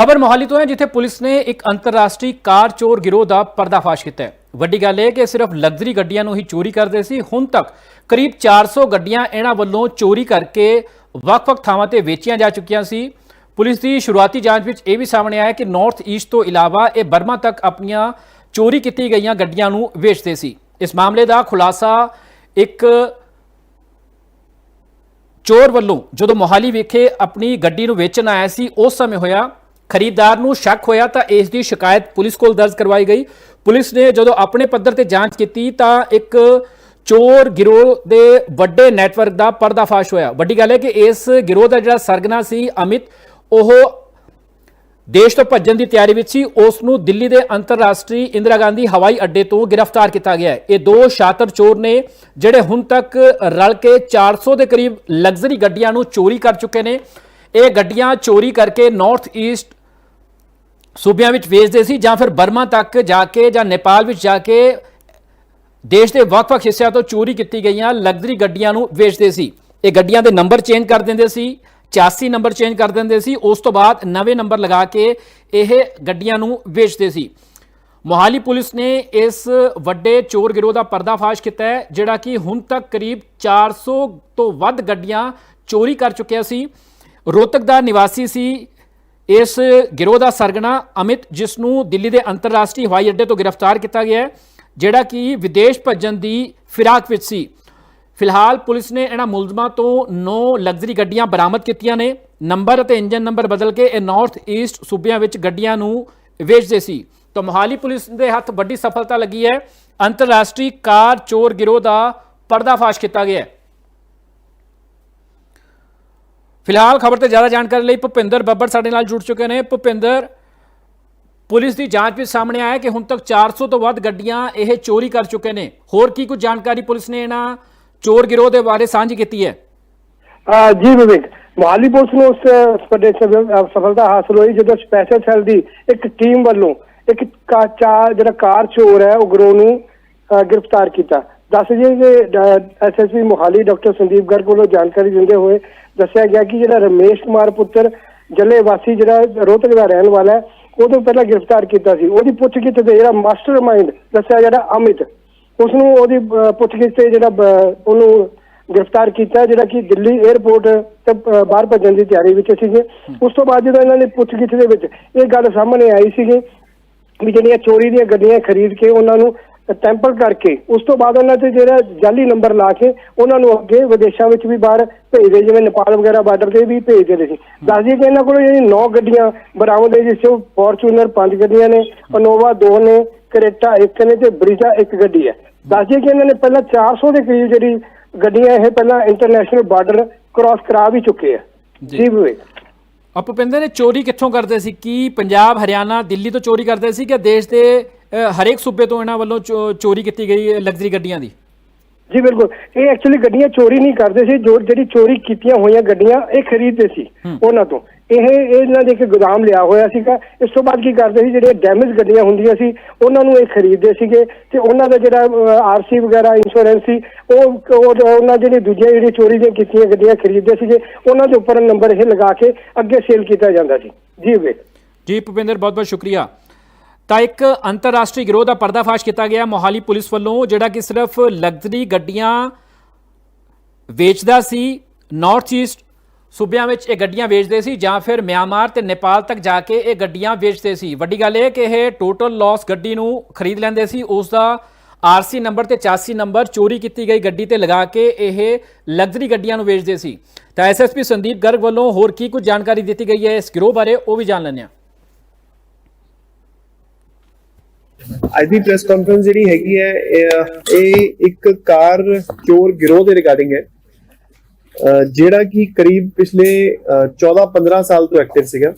ਖਬਰ ਮੋਹਾਲੀ ਤੋਂ ਹੈ, ਜਿੱਥੇ ਪੁਲਿਸ ਨੇ ਇੱਕ ਅੰਤਰਰਾਸ਼ਟਰੀ ਕਾਰ ਚੋਰ ਗਿਰੋਹ ਦਾ ਪਰਦਾਫਾਸ਼ ਕੀਤਾ ਹੈ। ਵੱਡੀ ਗੱਲ ਇਹ ਕਿ ਸਿਰਫ ਲਗਜ਼ਰੀ ਗੱਡੀਆਂ ਨੂੰ ਹੀ ਚੋਰੀ ਕਰਦੇ ਸੀ। ਹੁਣ ਤੱਕ ਕਰੀਬ 400 ਗੱਡੀਆਂ ਇਹਨਾਂ ਵੱਲੋਂ ਚੋਰੀ ਕਰਕੇ ਵੱਖ-ਵੱਖ ਥਾਵਾਂ ਤੇ ਵੇਚੀਆਂ ਜਾ ਚੁੱਕੀਆਂ ਸੀ। ਪੁਲਿਸ ਦੀ ਸ਼ੁਰੂਆਤੀ ਜਾਂਚ ਵਿੱਚ ਇਹ ਵੀ ਸਾਹਮਣੇ ਆਇਆ ਕਿ ਨਾਰਥ ਈਸਟ ਤੋਂ ਇਲਾਵਾ ਇਹ ਬਰਮਾ ਤੱਕ ਆਪਣੀਆਂ ਚੋਰੀ ਕੀਤੀ ਗਈਆਂ ਗੱਡੀਆਂ ਨੂੰ ਵੇਚਦੇ ਸੀ। ਇਸ ਮਾਮਲੇ ਦਾ ਖੁਲਾਸਾ ਇੱਕ ਚੋਰ ਵੱਲੋਂ ਜਦੋਂ ਮੋਹਾਲੀ ਵਿਖੇ ਆਪਣੀ ਗੱਡੀ ਨੂੰ ਵੇਚਣ ਆਇਆ ਸੀ, ਉਸ ਸਮੇਂ ਹੋਇਆ ਖਰੀਦਦਾਰ ਨੂੰ ਸ਼ੱਕ ਹੋਇਆ ਤਾਂ ਇਸ ਦੀ ਸ਼ਿਕਾਇਤ ਪੁਲਿਸ ਕੋਲ ਦਰਜ ਕਰਵਾਈ ਗਈ। ਪੁਲਿਸ ਨੇ ਜਦੋਂ ਆਪਣੇ ਪੱਧਰ ਤੇ ਜਾਂਚ ਕੀਤੀ ਤਾਂ ਇੱਕ ਚੋਰ ਗਿਰੋਹ ਦੇ ਵੱਡੇ ਨੈਟਵਰਕ ਦਾ ਪਰਦਾਫਾਸ਼ ਹੋਇਆ। ਵੱਡੀ ਗੱਲ ਹੈ ਕਿ ਇਸ ਗਿਰੋਹ ਦਾ ਜਿਹੜਾ ਸਰਗਨਾ ਸੀ, ਅਮਿਤ, ਉਹ ਦੇਸ਼ ਤੋਂ ਭੱਜਣ ਦੀ ਤਿਆਰੀ ਵਿੱਚ ਸੀ। ਉਸ ਨੂੰ ਦਿੱਲੀ ਦੇ ਅੰਤਰਰਾਸ਼ਟਰੀ ਇੰਦਰਾ ਗਾਂਧੀ ਹਵਾਈ ਅੱਡੇ ਤੋਂ ਗ੍ਰਿਫਤਾਰ ਕੀਤਾ ਗਿਆ ਹੈ। ਇਹ ਦੋ ਸ਼ਾਤਰ ਚੋਰ ਨੇ ਜਿਹੜੇ ਹੁਣ ਤੱਕ ਰਲ ਕੇ 400 ਦੇ ਕਰੀਬ ਲਗਜ਼ਰੀ ਗੱਡੀਆਂ ਨੂੰ ਚੋਰੀ ਕਰ ਚੁੱਕੇ ਨੇ। ਇਹ ਗੱਡੀਆਂ ਚੋਰੀ ਕਰਕੇ ਨਾਰਥ ਈਸਟ ਸੂਬਿਆਂ ਵਿੱਚ ਵੇਚਦੇ ਸੀ ਜਾਂ ਫਿਰ ਬਰਮਾ ਤੱਕ ਜਾ ਕੇ ਜਾਂ ਨੇਪਾਲ ਵਿੱਚ ਜਾ ਕੇ ਦੇਸ਼ ਦੇ ਵੱਖ-ਵੱਖ ਹਿੱਸਿਆਂ ਤੋਂ ਚੋਰੀ ਕੀਤੀ ਗਈਆਂ ਲਗਜ਼ਰੀ ਗੱਡੀਆਂ ਨੂੰ ਵੇਚਦੇ ਸੀ। ਇਹ ਗੱਡੀਆਂ ਦੇ ਨੰਬਰ ਚੇਂਜ ਕਰ ਦਿੰਦੇ ਸੀ 84 ਨੰਬਰ ਚੇਂਜ ਕਰ ਦਿੰਦੇ ਸੀ, ਉਸ ਤੋਂ ਬਾਅਦ ਨਵੇਂ ਨੰਬਰ ਲਗਾ ਕੇ ਇਹ ਗੱਡੀਆਂ ਨੂੰ ਵੇਚਦੇ ਸੀ। ਮੋਹਾਲੀ ਪੁਲਿਸ ਨੇ ਇਸ ਵੱਡੇ ਚੋਰ ਗਿਰੋਹ ਦਾ ਪਰਦਾਫਾਸ਼ ਕੀਤਾ ਹੈ, ਜਿਹੜਾ ਕਿ ਹੁਣ ਤੱਕ ਕਰੀਬ 400 ਤੋਂ ਵੱਧ ਗੱਡੀਆਂ ਚੋਰੀ ਕਰ ਚੁੱਕਿਆ ਸੀ। ਰੋਹਤਕ ਦਾ ਨਿਵਾਸੀ ਸੀ ਇਸ ਗਿਰੋਹ ਦਾ ਸਰਗਨਾ ਅਮਿਤ, ਜਿਸ ਨੂੰ ਦਿੱਲੀ ਦੇ ਅੰਤਰਰਾਸ਼ਟਰੀ ਹਵਾਈ ਅੱਡੇ ਤੋਂ ਗ੍ਰਿਫਤਾਰ ਕੀਤਾ ਗਿਆ ਹੈ, ਜਿਹੜਾ ਕਿ ਵਿਦੇਸ਼ ਭੱਜਣ ਦੀ ਫਿਰਾਕ ਵਿੱਚ ਸੀ। ਫਿਲਹਾਲ ਪੁਲਿਸ ਨੇ ਇਹਨਾਂ ਮੁਲਜ਼ਮਾਂ ਤੋਂ 9 ਲਗਜ਼ਰੀ ਗੱਡੀਆਂ ਬਰਾਮਦ ਕੀਤੀਆਂ ਨੇ। ਨੰਬਰ ਅਤੇ ਇੰਜਨ ਨੰਬਰ ਬਦਲ ਕੇ ਇਹ ਨਾਰਥ ਈਸਟ ਸੂਬਿਆਂ ਵਿੱਚ ਗੱਡੀਆਂ ਨੂੰ ਵੇਚਦੇ ਸੀ। ਤਾਂ ਮੋਹਾਲੀ ਪੁਲਿਸ ਦੇ ਹੱਥ ਵੱਡੀ ਸਫਲਤਾ ਲੱਗੀ ਹੈ। ਅੰਤਰਰਾਸ਼ਟਰੀ ਕਾਰ ਚੋਰ ਗਿਰੋਹ ਦਾ ਪਰਦਾਫਾਸ਼ ਕੀਤਾ ਗਿਆ ਹੈ। ਫਿਲਹਾਲ ਖਬਰ ਤੇ ਜ਼ਿਆਦਾ ਜਾਣਕਾਰੀ ਲਈ ਭੁਪਿੰਦਰ ਬੱਬਰ ਸਾਡੇ ਨਾਲ ਜੁੜ ਚੁੱਕੇ ਨੇ। ਭੁਪਿੰਦਰ, ਪੁਲਿਸ ਦੀ ਜਾਂਚ ਵਿੱਚ ਸਾਹਮਣੇ ਆਇਆ ਕਿ ਹੁਣ ਤੱਕ 400 ਤੋਂ ਵੱਧ ਗੱਡੀਆਂ ਇਹ ਚੋਰੀ ਕਰ ਚੁੱਕੇ ਨੇ। ਹੋਰ ਕੀ ਕੁਝ ਜਾਣਕਾਰੀ ਪੁਲਿਸ ਨੇ ਇਹਨਾਂ ਚੋਰ ਗਿਰੋਹ ਦੇ ਬਾਰੇ ਸਾਂਝੀ ਕੀਤੀ ਹੈ? ਜੀ ਵਿਵੇਕ ਮੋਹਾਲੀ ਪੁਲਿਸ ਨੂੰ ਉਸ ਵੱਡੇ ਸਫਲਤਾ ਹਾਸਲ ਹੋਈ ਜਦੋਂ ਸਪੈਸ਼ਲ ਸੈੱਲ ਦੀ ਇੱਕ ਟੀਮ ਵੱਲੋਂ ਇੱਕ ਚਾਰ, ਜਿਹੜਾ ਕਾਰ ਚੋਰ ਹੈ, ਉਹ ਗਰੋਹ ਨੂੰ ਗ੍ਰਿਫਤਾਰ ਕੀਤਾ। ਦੱਸ ਜੀ ਕਿ ਐਸਐਸਪੀ ਮੋਹਾਲੀ ਡਾਕਟਰ ਸੰਦੀਪ ਗਰਗ ਵੱਲੋਂ ਜਾਣਕਾਰੀ ਦਿੰਦੇ ਹੋਏ ਦੱਸਿਆ ਗਿਆ ਕਿ ਜਿਹੜਾ ਰਮੇਸ਼ ਕੁਮਾਰ ਪੁੱਤਰ, ਜੱਲੇ ਵਾਸੀ ਜਿਹੜਾ ਰੋਹਤਕ ਦਾ ਰਹਿਣ ਵਾਲਾ ਹੈ ਉਹ ਤੋਂ ਪਹਿਲਾਂ ਗ੍ਰਿਫਤਾਰ ਕੀਤਾ ਸੀ। ਉਹਦੀ ਪੁੱਛਗਿੱਛ ਤੇ ਜਿਹੜਾ ਮਾਸਟਰਮਾਈਂਡ ਦੱਸਿਆ ਜਿਹੜਾ ਅਮਿਤ ਉਸ ਨੂੰ ਉਹਦੀ ਪੁੱਛਗਿੱਛ ਤੇ ਜਿਹੜਾ ਉਹਨੂੰ ਗ੍ਰਿਫਤਾਰ ਕੀਤਾ, ਜਿਹੜਾ ਕਿ ਦਿੱਲੀ 에ਅਰਪੋਰਟ ਤੇ ਬਾਹਰ ਭੱਜਣ ਦੀ ਤਿਆਰੀ ਵਿੱਚ ਸੀਗੇ। ਉਸ ਤੋਂ ਬਾਅਦ ਜਦੋਂ ਇਹਨਾਂ ਨੇ ਪੁੱਛਗਿੱਛ ਦੇ ਵਿੱਚ ਇਹ ਗੱਲ ਸਾਹਮਣੇ ਆਈ ਸੀਗੀ ਵੀ ਜਿਹੜੀਆਂ ਚੋਰੀ ਦੀਆਂ ਗੱਡੀਆਂ ਖਰੀਦ ਕੇ ਉਹਨਾਂ ਨੂੰ ਟੈਂਪਰ ਕਰਕੇ ਉਸ ਤੋਂ ਬਾਅਦ ਉਹਨਾਂ ਤੇ ਜਿਹੜਾ ਜਾਲੀ ਨੰਬਰ ਲਾ ਕੇ ਉਹਨਾਂ ਨੂੰ ਅੱਗੇ ਵਿਦੇਸ਼ਾਂ ਵਿੱਚ ਵੀ ਬਾਹਰ ਭੇਜਦੇ ਜਿਵੇਂ ਨੇਪਾਲ ਵਗੈਰਾ ਬਾਰਡਰ ਤੇ ਵੀ ਭੇਜਦੇ ਰਹੇ ਸੀ। ਦੱਸ ਦਈਏ ਕਿ ਇਹਨਾਂ ਕੋਲ ਜਿਹੜੀ 9 ਗੱਡੀਆਂ ਬਰਾਮਦ ਹੈ ਜਿਸ ਚੋਂ ਫੋਰਚੂਨਰ 5 ਗੱਡੀਆਂ ਨੇ ਅਨੋਵਾ 2 ਨੇ ਕਰੇਟਾ 1 ਨੇ ਤੇ ਬਰੀਜ਼ਾ 1 ਗੱਡੀ ਹੈ। ਦੱਸ ਦਈਏ ਕਿ ਇਹਨਾਂ ਨੇ ਪਹਿਲਾਂ 400 ਦੇ ਕਰੀਬ ਜਿਹੜੀ ਗੱਡੀਆਂ ਇਹ ਪਹਿਲਾਂ ਇੰਟਰਨੈਸ਼ਨਲ ਬਾਰਡਰ ਕ੍ਰਾਸ ਕਰਾ ਵੀ ਚੁੱਕੇ ਆ। ਜੀ। ਵਿਵੇਕ। ਆ ਭੁਪਿੰਦਰ ਨੇ ਚੋਰੀ ਕਿੱਥੋਂ ਕਰਦੇ ਸੀ? ਕੀ ਪੰਜਾਬ ਹਰਿਆਣਾ ਦਿੱਲੀ ਤੋਂ ਚੋਰੀ ਕਰਦੇ ਸੀ ਕਿ ਦੇਸ਼ ਦੇ ਹਰੇਕ ਸੂਬੇ ਤੋਂ ਇਹਨਾਂ ਵੱਲੋਂ ਚੋਰੀ ਕੀਤੀ ਗਈ ਲਗਜ਼ਰੀ ਗੱਡੀਆਂ ਦੀ? ਜੀ ਬਿਲਕੁਲ। ਇਹ ਐਕਚੁਅਲੀ ਗੱਡੀਆਂ ਚੋਰੀ ਨਹੀਂ ਕਰਦੇ ਸੀ। ਜੋ ਜਿਹੜੀ ਚੋਰੀ ਕੀਤੀਆਂ ਹੋਈਆਂ ਗੱਡੀਆਂ ਇਹ ਖਰੀਦਦੇ ਸੀ ਉਹਨਾਂ ਤੋਂ। ਇਹ ਇਹਨਾਂ ਦੇ ਇੱਕ ਗੋਦਾਮ ਲਿਆ ਹੋਇਆ ਸੀਗਾ। ਇਸ ਤੋਂ ਬਾਅਦ ਕੀ ਕਰਦੇ ਸੀ? ਜਿਹੜੇ ਡੈਮੇਜ ਗੱਡੀਆਂ ਹੁੰਦੀਆਂ ਸੀ ਉਹਨਾਂ ਨੂੰ ਇਹ ਖਰੀਦਦੇ ਸੀਗੇ। ਤੇ ਉਹਨਾਂ ਦਾ ਜਿਹੜਾ ਆਰਸੀ ਵਗੈਰਾ ਇੰਸ਼ੋਰੈਂਸ ਸੀ ਉਹ ਉਹ- ਉਹਨਾਂ ਜਿਹੜੇ ਦੂਜੀਆਂ ਜਿਹੜੀ ਚੋਰੀ ਦੀਆਂ ਕੀਤੀਆਂ ਗੱਡੀਆਂ ਖਰੀਦਦੇ ਸੀਗੇ ਉਹਨਾਂ ਦੇ ਉੱਪਰ ਨੰਬਰ ਇਹ ਲਗਾ ਕੇ ਅੱਗੇ ਸੇਲ ਕੀਤਾ ਜਾਂਦਾ ਸੀ। ਜੀ ਵੇ ਜੀ ਭੁਪਿੰਦਰ ਬਹੁਤ ਬਹੁਤ ਸ਼ੁਕਰੀਆ। ਤਾਂ ਇੱਕ ਅੰਤਰਰਾਸ਼ਟਰੀ ਗਿਰੋਹ ਦਾ ਪਰਦਾਫਾਸ਼ ਕੀਤਾ ਗਿਆ ਮੋਹਾਲੀ ਪੁਲਿਸ ਵੱਲੋਂ, ਜਿਹੜਾ ਕਿ ਸਿਰਫ ਲਗਜ਼ਰੀ ਗੱਡੀਆਂ ਵੇਚਦਾ ਸੀ ਨਾਰਥ ਈਸਟ ਸੂਬਿਆਂ ਵਿੱਚ ਇਹ ਗੱਡੀਆਂ ਵੇਚਦੇ ਸੀ ਜਾਂ ਫਿਰ ਮਿਆਂਮਾਰ ਤੇ ਨੇਪਾਲ ਤੱਕ ਜਾ ਕੇ ਇਹ ਗੱਡੀਆਂ ਵੇਚਦੇ ਸੀ। ਵੱਡੀ ਗੱਲ ਇਹ ਕਿ ਇਹ ਟੋਟਲ ਲਾਸ ਗੱਡੀ ਨੂੰ ਖਰੀਦ ਲੈਂਦੇ ਸੀ। ਉਸ ਦਾ ਆਰਸੀ ਨੰਬਰ ਤੇ 84 ਨੰਬਰ ਚੋਰੀ ਕੀਤੀ ਗਈ ਗੱਡੀ ਤੇ ਲਗਾ ਕੇ ਇਹ ਲਗਜ਼ਰੀ ਗੱਡੀਆਂ ਨੂੰ ਵੇਚਦੇ ਸੀ। ਤਾਂ ਐਸਐਸਪੀ ਸੰਦੀਪ ਗਰਗ ਵੱਲੋਂ ਹੋਰ ਕੀ ਕੁਝ ਜਾਣਕਾਰੀ ਦਿੱਤੀ ਗਈ ਹੈ ਇਸ ਗਿਰੋਹ ਬਾਰੇ ਉਹ ਵੀ ਜਾਣ ਲੈਂਦੇ ਹਾਂ। ਅੱਜ ਦੀ ਪ੍ਰੈਸ ਕਾਨਫਰੰਸ ਜਿਹੜੀ ਹੈਗੀ ਹੈ ਇਹ ਇੱਕ ਕਾਰ ਚੋਰ ਗਿਰੋਹ ਦੇ ਰਿਗਾਰਡਿੰਗ ਹੈ। ਜਿਹੜਾ ਕਿ ਕਰੀਬ ਪਿਛਲੇ 14-15 ਸਾਲ ਤੋਂ ਐਕਟਿਵ ਸੀਗਾ।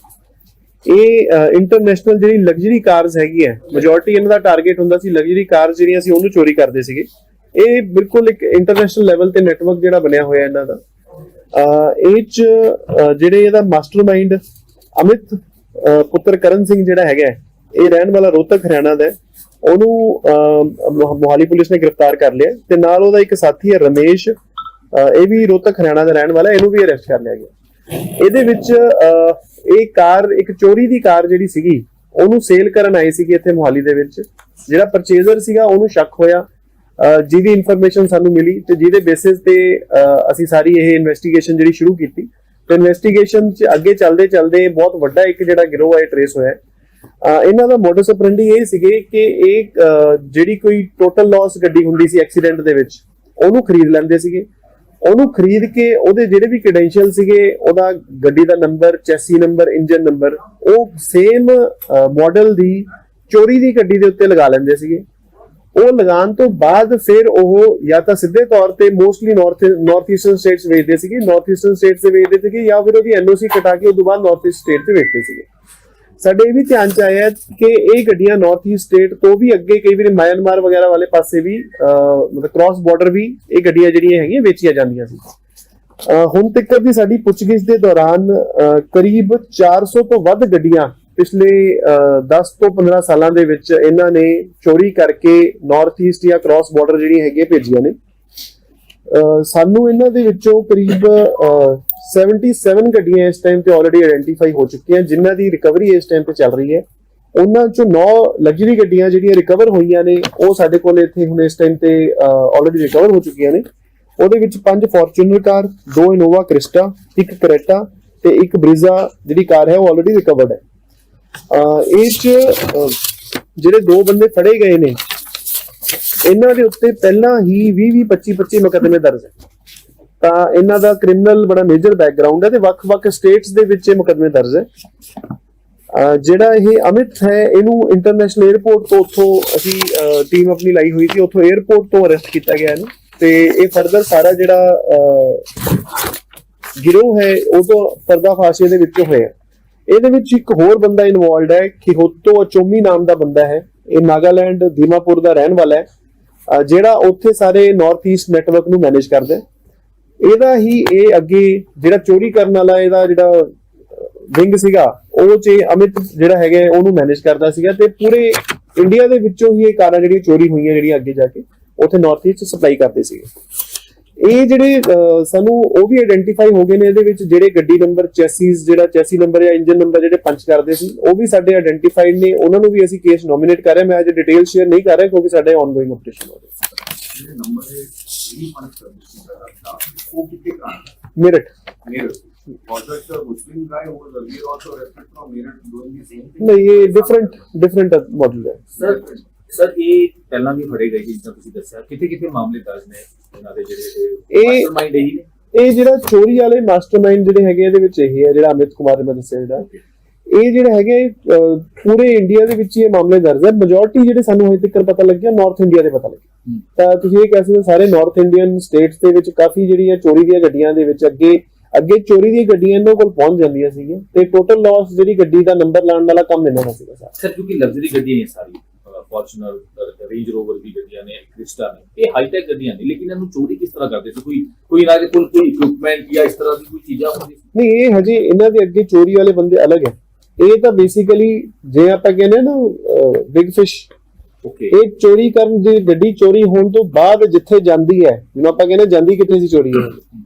ਇਹ ਇੰਟਰਨੈਸ਼ਨਲ ਜਿਹੜੀ ਲਗਜ਼ਰੀ ਕਾਰਸ ਹੈਗੀ ਹੈ ਮੈਜੋਰਟੀ ਇਹਨਾਂ ਦਾ ਟਾਰਗੇਟ ਹੁੰਦਾ ਸੀ ਲਗਜ਼ਰੀ ਕਾਰਸ ਜਿਹੜੀਆਂ ਸੀ ਉਹਨੂੰ ਚੋਰੀ ਕਰਦੇ ਸੀਗੇ। ਇਹ ਬਿਲਕੁਲ ਇੱਕ ਇੰਟਰਨੈਸ਼ਨਲ ਲੈਵਲ ਤੇ ਨੈਟਵਰਕ ਜਿਹੜਾ ਬਣਿਆ ਹੋਇਆ ਇਹਨਾਂ ਦਾ। ਇਹ ਚ ਜਿਹੜੇ ਇਹਦਾ ਮਾਸਟਰਮਾਈਂਡ ਅਮਿਤ ਪੁੱਤਰ ਕਰਨ ਸਿੰਘ ਜਿਹੜਾ ਹੈਗਾ ਹੈ, ਇਹ ਰਹਿਣ ਵਾਲਾ ਰੋਹਤਕ ਹਰਿਆਣਾ ਦਾ ਉਹਨੂੰ ਮੋਹਾਲੀ ਪੁਲਿਸ ਨੇ ਗ੍ਰਿਫਤਾਰ ਕਰ ਲਿਆ। ਤੇ ਨਾਲ ਉਹਦਾ ਇੱਕ ਸਾਥੀ ਹੈ ਰਮੇਸ਼। ਇਹ ਵੀ ਰੋਹਤਕ ਹਰਿਆਣਾ ਦਾ ਰਹਿਣ ਵਾਲਾ ਇਹਨੂੰ ਵੀ ਅਰੈਸਟ ਕਰ ਲਿਆ ਗਿਆ। ਇਹਦੇ ਵਿੱਚ ਇਹ ਕਾਰ, ਇੱਕ ਚੋਰੀ ਦੀ ਕਾਰ ਜਿਹੜੀ ਸੀਗੀ, ਉਹਨੂੰ ਸੇਲ ਕਰਨ ਆਏ ਸੀਗੇ ਇੱਥੇ ਮੋਹਾਲੀ ਦੇ ਵਿੱਚ। ਜਿਹੜਾ ਪਰਚੇਜ਼ਰ ਸੀਗਾ, ਉਹਨੂੰ ਸ਼ੱਕ ਹੋਇਆ। ਜਿਹਦੀ ਇਨਫੋਰਮੇਸ਼ਨ ਸਾਨੂੰ ਮਿਲੀ ਤੇ ਜਿਹਦੇ ਬੇਸਿਸ ਤੇ ਅਸੀਂ ਸਾਰੀ ਇਹ ਇਨਵੈਸਟੀਗੇਸ਼ਨ ਜਿਹੜੀ ਸ਼ੁਰੂ ਕੀਤੀ। ਤੇ ਇਨਵੈਸਟੀਗੇਸ਼ਨ ਚ ਅੱਗੇ ਚੱਲਦੇ ਚੱਲਦੇ ਬਹੁਤ ਵੱਡਾ ਇੱਕ ਜਿਹੜਾ ਗਿਰੋਹ ਹੈ ਟ੍ਰੇਸ ਹੋਇਆ ਇਹਨਾਂ ਦਾ ਮੋਡਸ ਆਪਰੈਂਡੀ ਇਹ ਸੀਗੇ ਕਿ ਇਹ ਜਿਹੜੀ ਕੋਈ ਟੋਟਲ ਲਾਸ ਗੱਡੀ ਹੁੰਦੀ ਸੀ ਐਕਸੀਡੈਂਟ ਦੇ ਵਿੱਚ, ਉਹਨੂੰ ਖਰੀਦ ਲੈਂਦੇ ਸੀਗੇ। ਉਹਨੂੰ ਖਰੀਦ ਕੇ ਉਹਦੇ ਜਿਹੜੇ ਵੀ ਕ੍ਰੈਡੈਂਸ਼ੀਅਲ ਸੀਗੇ, ਉਹਦਾ ਗੱਡੀ ਦਾ number chassis number engine number ਉਹ ਸੇਮ ਮਾਡਲ ਦੀ ਚੋਰੀ ਦੀ ਗੱਡੀ ਦੇ ਉੱਤੇ ਲਗਾ ਲੈਂਦੇ ਸੀਗੇ। ਉਹ ਲਗਾਉਣ ਤੋਂ ਬਾਅਦ ਫਿਰ ਉਹ ਜਾਂ ਤਾਂ ਸਿੱਧੇ ਤੌਰ ਤੇ mostly north north eastern states ਵੇਚਦੇ ਸੀਗੇ ਨਾਰਥ ਈਸਟਰਨ ਸਟੇਟਸ ਤੇ ਵੇਚਦੇ ਸੀਗੇ ਜਾਂ ਫਿਰ ਉਹਦੀ ਐਨਓਸੀ ਕਟਾ ਕੇ ਉਹ ਤੋਂ ਬਾਅਦ ਨਾਰਥ ਈਸਟ ਸਟੇਟ ਤੇ ਵੇਚਦੇ ਸੀਗੇ। ਸਾਡੇ ਇਹ ਵੀ ਧਿਆਨ ਚ ਆਇਆ ਕਿ ਇਹ ਗੱਡੀਆਂ ਨਾਰਥ ਈਸਟ ਸਟੇਟ ਤੋਂ ਵੀ ਅੱਗੇ ਕਈ ਵਾਰੀ ਮਿਆਂਮਾਰ ਵਗੈਰਾ ਵਾਲੇ ਪਾਸੇ ਵੀ ਮਤਲਬ ਕ੍ਰਾਸ ਬਾਰਡਰ ਵੀ ਇਹ ਗੱਡੀਆਂ ਜਿਹੜੀਆਂ ਹੈਗੀਆਂ ਵੇਚੀਆਂ ਜਾਂਦੀਆਂ ਸੀ। ਹੁਣ ਤੱਕ ਦੀ ਸਾਡੀ ਪੁੱਛਗਿੱਛ ਦੇ ਦੌਰਾਨ ਅਹ, ਕਰੀਬ 400 ਤੋਂ ਵੱਧ ਗੱਡੀਆਂ ਪਿਛਲੇ ਅਹ, 10 ਤੋਂ 15 ਸਾਲਾਂ ਦੇ ਵਿੱਚ ਇਹਨਾਂ ਨੇ ਚੋਰੀ ਕਰਕੇ ਨਾਰਥ ਈਸਟ ਜਾਂ ਕ੍ਰਾਸ ਬਾਰਡਰ ਜਿਹੜੀਆਂ ਹੈਗੀਆਂ ਭੇਜੀਆਂ ਨੇ। ਸਾਨੂੰ ਇਹਨਾਂ ਦੇ ਵਿੱਚੋਂ ਕਰੀਬ ਅਹ, 77 ਗੱਡੀਆਂ ਇਸ ਟਾਈਮ ਤੇ ਆਲਰੇਡੀ ਆਇਡੈਂਟੀਫਾਈ ਹੋ ਚੁੱਕੀਆਂ ਜਿਨ੍ਹਾਂ ਦੀ ਰਿਕਵਰੀ ਇਸ ਟਾਈਮ ਤੇ ਚੱਲ ਰਹੀ ਹੈ। ਉਹਨਾਂ ਚੋਂ 9 ਲਗਜ਼ਰੀ ਗੱਡੀਆਂ ਜਿਹੜੀਆਂ ਰਿਕਵਰ ਹੋਈਆਂ ਨੇ ਉਹ ਸਾਡੇ ਕੋਲ ਇੱਥੇ ਹੁਣ ਇਸ ਟਾਈਮ ਤੇ ਆਲਰੇਡੀ ਰਿਕਵਰ ਹੋ ਚੁੱਕੀਆਂ ਨੇ। ਉਹਦੇ ਵਿੱਚ ਪੰਜ ਫੋਰਚੂਨਰ ਕਾਰ ਦੋ ਇਨੋਵਾ ਕ੍ਰਿਸਟਾ ਇੱਕ ਕਰੇਟਾ ਤੇ ਇੱਕ ਬ੍ਰੀਜ਼ਾ ਜਿਹੜੀ ਕਾਰ ਹੈ ਉਹ ਆਲਰੇਡੀ ਰਿਕਵਰਡ ਹੈ। ਅਹ ਇਹ ਚ ਜਿਹੜੇ ਦੋ ਬੰਦੇ ਫੜੇ ਗਏ ਨੇ ਇਹਨਾਂ ਦੇ ਉੱਤੇ ਪਹਿਲਾਂ ਹੀ 20 20 25 25 ਮੁਕੱਦਮੇ ਦਰਜ ਹੈ। ਤਾਂ ਇਹਨਾਂ ਦਾ ਕ੍ਰਿਮੀਨਲ ਬੜਾ ਮੇਜਰ ਬੈਕਗ੍ਰਾਉਂਡ ਹੈ ਤੇ ਵੱਖ-ਵੱਖ ਸਟੇਟਸ ਦੇ ਵਿੱਚ ਇਹ ਮੁਕੱਦਮੇ ਦਰਜ ਹੈ। ਜਿਹੜਾ ਇਹ ਅਮਿਤ ਹੈ, ਇਹਨੂੰ ਇੰਟਰਨੈਸ਼ਨਲ 에ਅਰਪੋਰਟ ਤੋਂ ਉੱਥੋਂ ਅਸੀਂ ਟੀਮ ਆਪਣੀ ਲਾਈ ਹੋਈ ਸੀ, ਉੱਥੋਂ 에ਅਰਪੋਰਟ ਤੋਂ ਅਰੈਸਟ ਕੀਤਾ ਗਿਆ ਇਹਨੂੰ। ਤੇ ਇਹ ਫਰਦਰ ਸਾਰਾ ਜਿਹੜਾ ਗਿਰੋਹ ਹੈ, ਉਹ ਤੋਂ ਪਰਦਾਫਾਸ਼ ਦੇ ਵਿੱਚ ਹੋਇਆ। ਇਹਦੇ ਵਿੱਚ ਇੱਕ ਹੋਰ ਬੰਦਾ ਇਨਵੋਲਡ ਹੈ, ਖਿਹੋਤੋ ਅਚੋਮੀ ਨਾਮ ਦਾ ਬੰਦਾ ਹੈ। ਇਹ ਨਾਗਾਲੈਂਡ, ਦੀਮਾਪੁਰ ਦਾ ਰਹਿਣ ਵਾਲਾ ਹੈ। ਜਿਹੜਾ ਉੱਥੇ ਸਾਰੇ ਨਾਰਥ ਈਸਟ ਨੈਟਵਰਕ ਨੂੰ ਮੈਨੇਜ ਕਰਦਾ। ਇਹਦਾ ਹੀ ਇਹ ਅੱਗੇ ਜਿਹੜਾ ਚੋਰੀ ਕਰਨ ਵਾਲਾ ਇਹਦਾ ਜਿਹੜਾ ਵਿੰਗ ਸੀਗਾ, ਉਹ ਚ ਅਮਿਤ ਜਿਹੜਾ ਹੈਗਾ, ਉਹਨੂੰ ਮੈਨੇਜ ਕਰਦਾ ਸੀਗਾ ਤੇ ਪੂਰੇ ਇੰਡੀਆ ਦੇ ਵਿੱਚੋਂ ਹੀ ਇਹ ਕਾਰਾਂ ਜਿਹੜੀਆਂ ਚੋਰੀ ਹੋਈਆਂ ਜਿਹੜੀਆਂ ਅੱਗੇ ਜਾ ਕੇ ਉੱਥੇ ਨਾਰਥ ਈਸਟ ਸਪਲਾਈ ਕਰਦੇ ਸੀਗੇ। ਇਹ ਜਿਹੜੇ ਸਾਨੂੰ ਉਹ ਵੀ ਆਇਡੈਂਟੀਫਾਈ ਹੋ ਗਏ ਨੇ ਇਹਦੇ ਵਿੱਚ ਜਿਹੜੇ ਗੱਡੀ ਨੰਬਰ ਚੈਸੀਸ ਜਿਹੜਾ ਚੈਸੀ ਨੰਬਰ ਜਾਂ ਇੰਜਨ ਨੰਬਰ ਜਿਹੜੇ ਪੰਚ ਕਰਦੇ ਸੀ ਉਹ ਵੀ ਸਾਡੇ ਆਇਡੈਂਟੀਫਾਈਡ ਨੇ। ਉਹਨਾਂ ਨੂੰ ਵੀ ਅਸੀਂ ਕੇਸ ਨੋਮੀਨੇਟ ਕਰ ਰਹੇ ਹਾਂ। ਮੈਂ ਅੱਜ ਡਿਟੇਲ ਸ਼ੇਅਰ ਨਹੀਂ ਕਰ ਰਿਹਾ ਕਿਉਂਕਿ ਸਾਡੇ ਆਨਗੋਇੰਗ ਆਪਰੇਸ਼ਨ ਹੋ ਰਿਹਾ। ਕਾਂ ਮੇਰਠ ਮੇਰੇ was that the Muslim guy sir ਇਹ ਪਹਿਲਾਂ ਵੀ ਫੜੇ ਗਏ ਸੀ ਜਿੱਦਾਂ ਤੁਸੀਂ ਦੱਸਿਆ। ਕਿਤੇ ਕਿਤੇ ਮਾਮਲੇ ਦਰਜ ਨੇ ਇਹਨਾਂ ਦੇ ਜਿਹੜੇ ਇਹ- ਮਾਸਟਰਮਾਈਂਡ ਇਹੀ ਨੇ? ਇਹ ਜਿਹੜਾ ਚੋਰੀ ਵਾਲੇ ਮਾਸਟਰਮਾਈਂਡ ਜਿਹੜੇ ਹੈਗੇ ਇਹਦੇ ਵਿੱਚ ਇਹ ਹੈ ਜਿਹੜਾ ਅਮਿਤ ਕੁਮਾਰ ਨੇ ਮੈਂ ਦੱਸਿਆ ਜਿਹੜਾ। ਇਹ ਜਿਹੜਾ ਹੈਗੇ ਪੂਰੇ ਇੰਡੀਆ ਦੇ ਵਿੱਚ ਇਹ ਮਾਮਲੇ ਦਰਜ ਹੈ ਮੈਜੋਰਟੀ ਜਿਹੜੇ ਸਾਨੂੰ ਹਜੇ ਤੱਕ ਪਤਾ ਲੱਗਿਆ ਨਾਰਥ ਇੰਡੀਆ ਦੇ ਪਤਾ ਲੱਗਿਆ। ਤਾਂ ਤੁਸੀਂ ਇਹ ਕਹਿ ਸਕਦੇ ਸਾਰੇ ਨਾਰਥ ਇੰਡੀਅਨ ਸਟੇਟਸ ਦੇ ਵਿੱਚ ਕਾਫੀ ਜਿਹੜੀਆਂ ਚੋਰੀ ਦੀਆਂ ਗੱਡੀਆਂ ਦੇ ਵਿੱਚ ਅੱਗੇ ਅੱਗੇ ਚੋਰੀ ਦੀਆਂ ਗੱਡੀਆਂ ਇਹਨਾਂ ਕੋਲ ਪਹੁੰਚ ਜਾਂਦੀਆਂ ਸੀਗੀਆਂ। ਤੇ ਟੋਟਲ ਲਾਸ ਜਿਹੜੀ ਗੱਡੀ ਦਾ ਨੰਬਰ ਲਾਉਣ ਵਾਲਾ ਕੰਮ ਇਹਨਾਂ ਦਾ ਸੀਗਾ ਸਾਰਾ। ਕਿਉਂਕਿ ਲਗਜ਼ਰੀ ਗੱਡੀਆਂ ਇਹ ਸਾਰੀ ਫੋਰਚੂਨਰ ਰੇਂਜ ਰੋਵਰ ਦੀ ਗੱਡੀਆਂ ਨੇ ਕ੍ਰਿਸਟਾ ਨੇ ਇਹ ਹਾਈ ਟੈਕ ਗੱਡੀਆਂ ਨੇ ਲੇਕਿਨ ਇਹਨਾਂ ਚੋਰੀ ਕਿਸ ਤਰ੍ਹਾਂ ਕਰਦੇ ਸੀ? ਕੋਈ ਕੋਈ ਇਹਨਾਂ ਦੇ ਕੋਲ ਕੋਈ ਇਕਵਿਪਮੈਂਟ ਜਾਂ ਇਸ ਤਰ੍ਹਾਂ ਦੀ ਕੋਈ ਚੀਜ਼ਾਂ ਹੁੰਦੀ ਨਹੀਂ ਇਹ ਹਜੇ ਇਹਨਾਂ ਦੇ ਅੱਗੇ ਚੋਰੀ ਵਾਲੇ ਬੰਦੇ ਅਲੱਗ ਹੈ। ਇਹ ਤਾਂ ਬੇਸਿਕਲੀ ਜੇ ਆਪਾਂ ਕਹਿੰਦੇ ਨਾ ਬਿਗ ਫਿਸ਼ ਓਕੇ ਇਹ ਚੋਰੀ ਕਰਨ ਦੀ ਗੱਡੀ ਚੋਰੀ ਹੋਣ ਤੋਂ ਬਾਅਦ ਜਿੱਥੇ ਜਾਂਦੀ ਹੈ ਜਿਵੇਂ ਆਪਾਂ ਕਹਿੰਦੇ ਜਾਂਦੀ ਕਿੱਥੇ ਸੀ ਚੋਰੀ?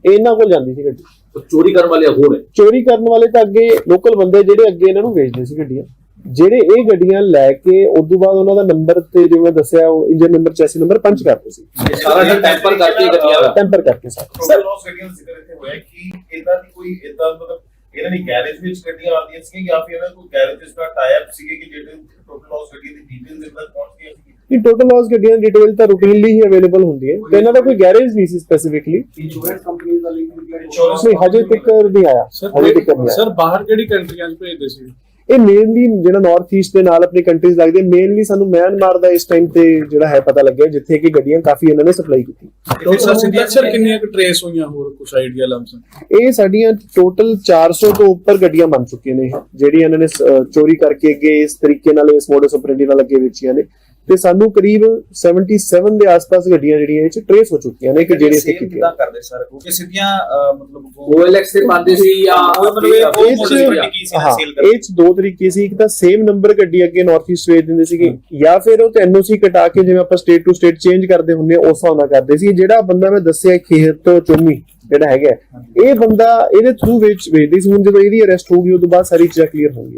ਇਹ ਇਹਨਾਂ ਕੋਲ ਜਾਂਦੀ ਸੀ ਗੱਡੀ। ਚੋਰੀ ਕਰਨ ਵਾਲੇ ਹੋਰ ਹੈ? ਚੋਰੀ ਕਰਨ ਵਾਲੇ ਤਾਂ ਅੱਗੇ ਲੋਕਲ ਬੰਦੇ ਜਿਹੜੇ ਅੱਗੇ ਇਹਨਾਂ ਨੂੰ ਵੇਚਦੇ ਸੀ ਗੱਡੀਆਂ। ਜਿਹੜੇ ਇਹ ਗੱਡੀਆਂ ਲੈ ਕੇ ਉਸ ਤੋਂ ਬਾਅਦ ਉਹਨਾਂ ਦਾ ਨੰਬਰ ਤੇ ਜਿਵੇਂ ਦੱਸਿਆ ਉਹ engine number chassis number punch ਕਰਦੇ ਸੀ। ਸਾਰਾ ਜਿਹੜਾ ਟੈਂਪਰ ਕਰਕੇ ਗੱਡੀਆਂ ਦਾ? ਟੈਂਪਰ ਕਰਕੇ ਸਾਰਾ ਟੋਟਲ ਲਾਸ ਗੱਡੀਆਂ ਦਾ ਜ਼ਿਕਰ ਇੱਥੇ ਹੋਇਆ ਕਿ ਇਦਾਂ ਦੀ ਕੋਈ ਇਦਾਂ ਮਤਲਬ ਇਹਨਾਂ ਦੀ ਗੈਰੇਜ ਵਿੱਚ ਗੱਡੀਆਂ ਆਉਂਦੀਆਂ ਸੀ ਜਾਂ ਫਿਰ ਇਹਨਾਂ ਕੋਈ ਗੈਰੇਜ ਦਾ ਟਾਈ ਅਪ ਸੀਗੇ ਕਿ ਜਿਹੜੇ ਟੋਟਲ ਲਾਸ ਗੱਡੀ ਦੀ ਡਿਟੇਲਸ ਇਹਨਾਂ ਤੱਕ ਪਹੁੰਚਦੀਆਂ ਸੀ ਇਹ ਟੋਟਲ ਲਾਸ ਗੱਡੀਆਂ ਦੀ ਡਿਟੇਲ ਤਾਂ ਰੂਟੀਨਲੀ ਹੀ ਅਵੇਲੇਬਲ ਹੁੰਦੀ ਹੈ। ਤੇ ਇਹਨਾਂ ਦਾ ਕੋਈ ਗੈਰੇਜ ਨਹੀਂ ਸੀ ਸਪੈਸੀਫਿਕਲੀ ਇੰਸ਼ੋਰੈਂਸ ਕੰਪਨੀਆਂ ਦਾ ਲਿੰਕ ਨਹੀਂ ਹਜੇ ਤੱਕ ਨਹੀਂ ਆਇਆ। ਹਜੇ ਤੱਕ ਨਹੀਂ ਆਇਆ। ਸਰ ਬਾਹਰ ਕਿਹੜੀ ਕੰਟਰੀਆਂ 'ਚ ਭੇਜਦੇ ਸੀ? ਇਹ ਮੇਨਲੀ ਜਿਹੜਾ ਨਾਰਥ ਈਸਟ ਦੇ ਨਾਲ ਆਪਣੀ ਕੰਟਰੀਜ਼ ਲੱਗਦੇ ਮੇਨਲੀ ਸਾਨੂੰ ਮਿਆਂਮਾਰ ਦਾ ਇਸ ਟਾਈਮ ਤੇ ਜਿਹੜਾ ਹੈ ਪਤਾ ਲੱਗਿਆ ਜਿੱਥੇ ਕਿ ਗੱਡੀਆਂ ਕਾਫੀ ਇਹਨਾਂ ਨੇ ਸਪਲਾਈ ਕੀਤੀ। ਤੇ ਸਰ ਸਿੱਧਾ ਸਰ ਕਿੰਨੀਆਂ ਕੁ ਟ੍ਰੇਸ ਹੋਈਆਂ ਹੋਰ ਕੁਝ ਆਈਡੀਆ ਲਮਸਨ ਇਹ ਸਾਡੀਆਂ ਟੋਟਲ 400 ਤੋਂ ਉੱਪਰ ਗੱਡੀਆਂ ਬਣ ਚੁੱਕੀਆਂ ਨੇ ਜਿਹੜੀਆਂ ਇਹਨਾਂ ਨੇ ਚੋਰੀ ਕਰਕੇ ਅੱਗੇ ਇਸ ਤਰੀਕੇ ਨਾਲ ਇਸ ਮੋਡਸ ਆਪਰੇਂਡੀ ਨਾਲ ਅੱਗੇ ਵੇਚੀਆਂ ਨੇ। ਤੇ ਸਾਨੂੰ ਕਰੀਬ 77 ਦੇ ਆਸ-ਪਾਸ ਗੱਡੀਆਂ ਜਿਹੜੀਆਂ ਇਹ ਚ ਟ੍ਰੇਸ ਹੋ ਚੁੱਕੀਆਂ ਨੇ ਕਿ ਜਿਹੜੇ ਇੱਥੇ ਕੀਤੀਆਂ ਕਿਦਾਂ ਕਰਦੇ ਸਰ ਕਿਉਂਕਿ ਸਿੱਧੀਆਂ ਮਤਲਬ OLX ਤੇ ਪਾਉਂਦੇ ਸੀ ਜਾਂ ਉਹ ਮਤਲਬ ਉਹ model ਕੀ ਸੀ ਨਾ ਹਾਂ ਸੇਲ ਕਰਦੇ ਇਹ ਚ ਦੋ ਤਰੀਕੇ ਸੀ। ਇੱਕ ਤਾਂ ਸੇਮ ਨੰਬਰ ਗੱਡੀ ਅੱਗੇ ਨਾਰਥ ਈਸਟ ਵੇਚ ਦਿੰਦੇ ਸੀਗੇ ਜਾਂ ਫਿਰ ਉਹ ਤੇ ਐਨਓਸੀ ਕਟਾ ਕੇ ਜਿਵੇਂ ਆਪਾਂ ਸਟੇਟ ਟੂ ਸਟੇਟ ਚੇਂਜ ਕਰਦੇ ਹੁੰਦੇ ਆ ਉਸ ਹਿਸਾਬ ਨਾਲ ਕਰਦੇ ਸੀ। ਜਿਹੜਾ ਬੰਦਾ ਮੈਂ ਦੱਸਿਆ ਖੇਤ ਤੋਂ ਚੋਮੀ ਜਿਹੜਾ ਹੈਗਾ ਹੈ। ਇਹ ਬੰਦਾ ਇਹਦੇ ਥਰੂ ਵਿੱਚ ਵੇਚਦੀ ਸੀ। ਹੁਣ ਜਦੋਂ ਇਹਦੀ ਅਰੈਸਟ ਹੋ ਗਈ ਉਹ ਤੋਂ ਬਾਅਦ ਸਾਰੀ ਚੀਜ਼ਾਂ ਕਲੀਅਰ ਹੋਣਗੀਆਂ